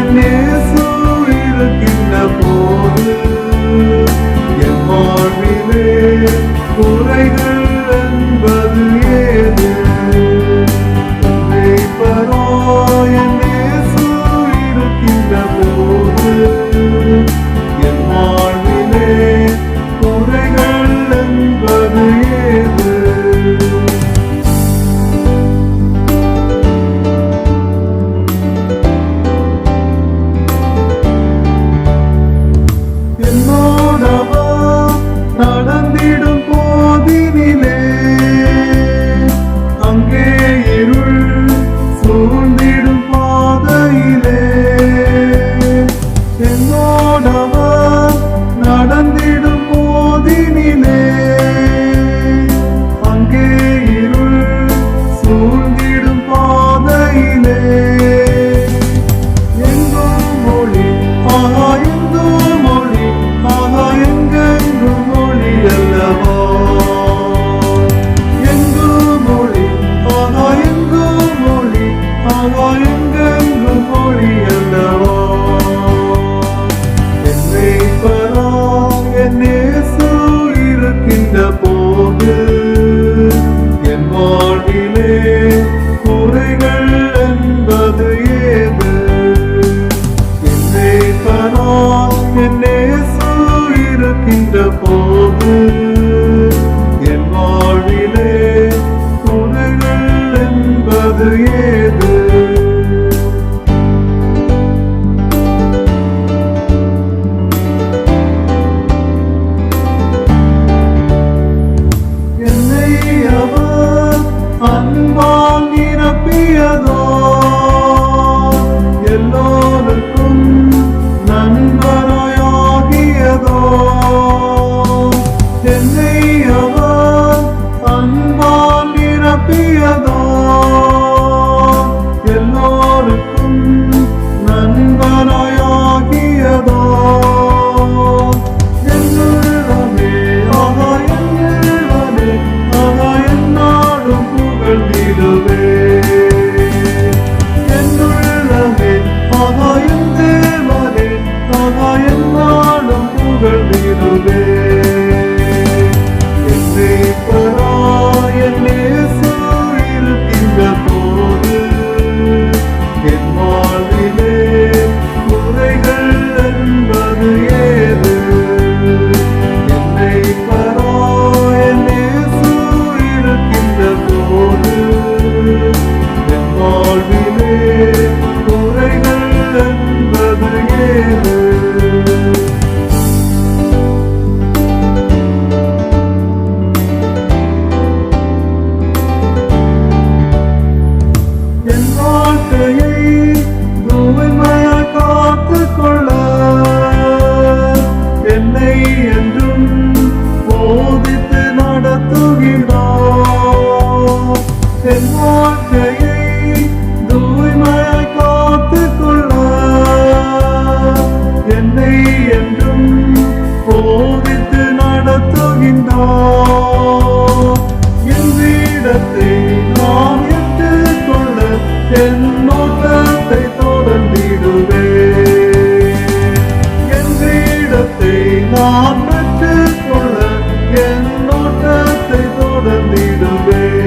பராய் இருக்கின்ற போது என் வாழ்விலே இருக்கின்ற போது என்னை என்றும் போதித்து நடத்துகின்றோம் என் வீடத்தை நான் எட்டுக் கொள்ள என் நோக்கத்தை தொடர்ந்திடுவே என் வீடத்தை பெற்றுக் கொள்ள என் நோக்கத்தை தொடர்ந்திடுவே